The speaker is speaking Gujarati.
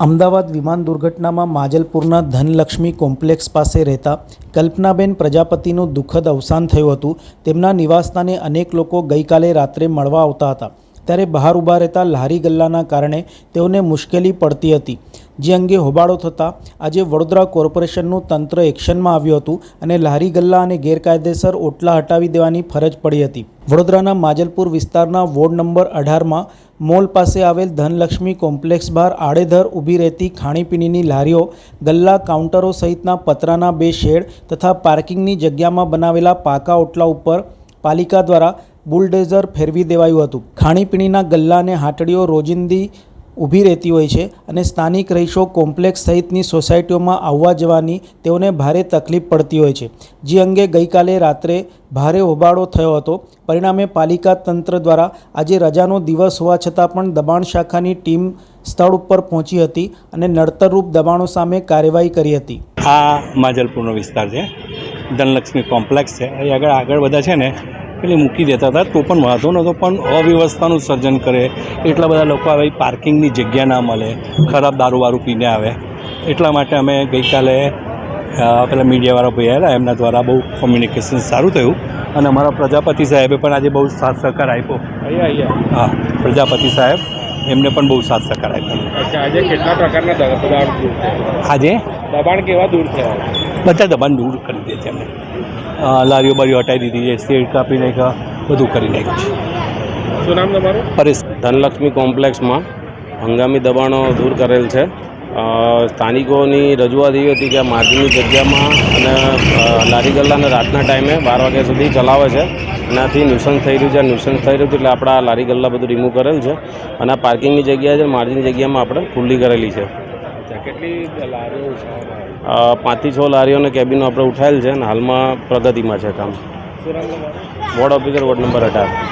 અમદાવાદ વિમાન દુર્ઘટનામાં માજલપુરના ધનલક્ષ્મી કોમ્પ્લેક્સ પાસે રહેતા કલ્પનાબેન પ્રજાપતિનું દુઃખદ અવસાન થયું હતું. તેમના નિવાસસ્થાને અનેક લોકો ગઈકાલે રાત્રે મળવા આવતા હતા. ત્યારે બહાર ઊભા રહેતા લારી ગલ્લાના કારણે તેઓને મુશ્કેલી પડતી હતી. જે અંગે હોબાળો થતાં આજે વડોદરા કોર્પોરેશનનું તંત્ર એક્શનમાં આવ્યું હતું અને લારી ગલ્લા અને ગેરકાયદેસર ઓટલા હટાવી દેવાની ફરજ પડી હતી. વડોદરાના માજલપુર વિસ્તારના વોર્ડ નંબર અઢારમાં મોલ પાસે આવેલ ધનલક્ષ્મી કોમ્પ્લેક્સ બહાર આડેધર ઊભી રહેતી ખાણીપીણીની લારીઓ, ગલ્લા કાઉન્ટરો સહિતના પતરાના બે શેડ તથા પાર્કિંગની જગ્યામાં બનાવેલા પાકા ઓટલા ઉપર પાલિકા દ્વારા બુલડેઝર ફેરવી દેવાયું હતું. ખાણીપીણીના ગલ્લા અને હાટડીઓ રોજિંદી ઊભી રહેતી હોય છે અને સ્થાનિક રહીશો કોમ્પ્લેક્સ સહિતની સોસાયટીઓમાં આવવા જવાની તેઓને ભારે તકલીફ પડતી હોય છે. જે અંગે ગઈકાલે રાત્રે ભારે હોબાળો થયો હતો. પરિણામે પાલિકા તંત્ર દ્વારા આજે રજાનો દિવસ હોવા છતાં પણ દબાણ શાખાની ટીમ સ્થળ ઉપર પહોંચી હતી અને નડતરરૂપ દબાણો સામે કાર્યવાહી કરી હતી. આ માજલપુરનો વિસ્તાર છે. ધનલક્ષ્મી કોમ્પ્લેક્સ છે. અહીં આગળ આગળ બધા છે ને પેલી મૂકી દેતા હતા. તો પણ વાંધો નહોતો પણ અવ્યવસ્થાનું સર્જન કરે. એટલા બધા લોકો આવે પાર્કિંગની જગ્યા ના મળે. ખરાબ દારૂ વારૂ પીને આવે. એટલા માટે અમે ગઈકાલે પેલા મીડિયાવાળા ભાઈ આવ્યા એમના દ્વારા બહુ કોમ્યુનિકેશન સારું થયું. અને અમારા પ્રજાપતિ સાહેબે પણ આજે બહુ સાથ સહકાર આપ્યો. હા પ્રજાપતિ સાહેબ એમને પણ બહુ સાથ સહકાર આપ્યો. આજે કેટલા પ્રકારના દબાણ આજે? દબાણ કેવા દૂર થયા? બધા દબાણ દૂર કરી લારીઓ બારીઓ હટાવી દીધી છે શેડ કાપી નાખ્યા બધું કરી નાખ્યું છે. શું નામ તમારું? પરેશ. ધનલક્ષ્મી કોમ્પ્લેક્સમાં હંગામી દબાણો દૂર કરેલ છે. સ્થાનિકોની રજૂઆત એવી હતી કે માર્જિનની જગ્યામાં અને લારી ગલ્લાને રાતના ટાઈમે બાર વાગ્યા સુધી ચલાવે છે. એનાથી ન્યુસન્સ થઈ રહ્યું છે. ન્યુસન્સ થઈ રહ્યું છે એટલે આપણા લારી ગલ્લા બધું રિમૂવ કરેલ છે. અને આ પાર્કિંગની જગ્યા છે માર્જિનની જગ્યામાં આપણે ખુલ્લી કરેલી છે. કેટલી લારીઓ પાંચથી છ લારીઓને કેબિનો આપણે ઉઠાયેલ છે અને હાલમાં પ્રગતિમાં છે કામ. વોર્ડ ઓફિસર વોર્ડ નંબર અઢાર.